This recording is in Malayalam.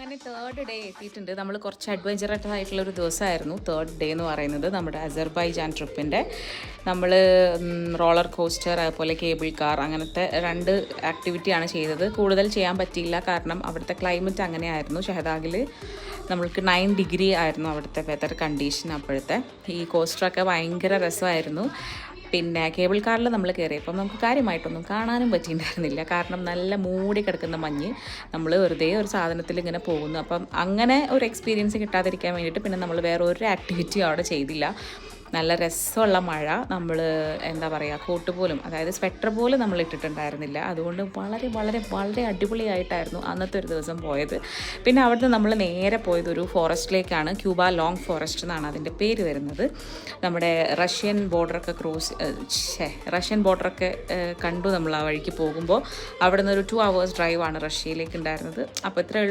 അങ്ങനെ തേർഡ് ഡേ എത്തിയിട്ടുണ്ട്. നമ്മൾ കുറച്ച് അഡ്വഞ്ചറസ് ആയിട്ടുള്ള ഒരു ദിവസമായിരുന്നു. തേർഡ് ഡേ എന്ന് പറയുന്നത് നമ്മുടെ അസർബൈജാൻ ട്രിപ്പിന്റെ നമ്മൾ റോളർ കോസ്റ്റർ അതുപോലെ കേബിൾ കാർ അങ്ങനത്തെ രണ്ട് ആക്ടിവിറ്റിയാണ് ചെയ്തത്. കൂടുതൽ ചെയ്യാൻ പറ്റിയില്ല. കാരണം അവിടുത്തെ ക്ലൈമറ്റ് അങ്ങനെയായിരുന്നു. ഷഹദാഗിൽ നമ്മൾക്ക് നയൻ ഡിഗ്രി ആയിരുന്നു അവിടുത്തെ വെതർ കണ്ടീഷൻ അപ്പോഴത്തെ. ഈ കോസ്റ്ററൊക്കെ ഭയങ്കര രസമായിരുന്നു. പിന്നെ കേബിൾ കാറിൽ നമ്മൾ കയറിയപ്പം നമുക്ക് കാര്യമായിട്ടൊന്നും കാണാനും പറ്റിയിട്ടുണ്ടായിരുന്നില്ല. കാരണം നല്ല മൂടി കിടക്കുന്ന മഞ്ഞ് നമ്മൾ വെറുതെ ഒരു സാധനത്തിൽ ഇങ്ങനെ പോകുന്നു. അപ്പം അങ്ങനെ ഒരു എക്സ്പീരിയൻസ് കിട്ടാതിരിക്കാൻ വേണ്ടിയിട്ട് പിന്നെ നമ്മൾ വേറെ ഒരു ആക്ടിവിറ്റിയും അവിടെ ചെയ്തില്ല. നല്ല രസമുള്ള മഴ നമ്മൾ എന്താ പറയുക കോട്ട് പോലും അതായത് സ്വെറ്റർ പോലും നമ്മൾ ഇട്ടിട്ടുണ്ടായിരുന്നില്ല. അതുകൊണ്ട് വളരെ വളരെ വളരെ അടിപൊളിയായിട്ടായിരുന്നു അന്നത്തെ ഒരു ദിവസം പോയത്. പിന്നെ അവിടുന്ന് നമ്മൾ നേരെ പോയത് ഒരു ഫോറസ്റ്റിലേക്കാണ് ക്യൂബ ലോങ് ഫോറസ്റ്റ് എന്നാണ് അതിന്റെ പേര് വരുന്നത്. നമ്മുടെ റഷ്യൻ ബോർഡറൊക്കെ ക്രോസ് ഛേ റഷ്യൻ ബോർഡറൊക്കെ കണ്ടു നമ്മൾ ആ വഴിക്ക് പോകുമ്പോൾ. അവിടെ നിന്ന് ഒരു ടു അവേഴ്സ് ഡ്രൈവാണ് റഷ്യയിലേക്ക് ഉണ്ടായിരുന്നത്. അപ്പോൾ ഇത്രയേ ഉള്ളൂ.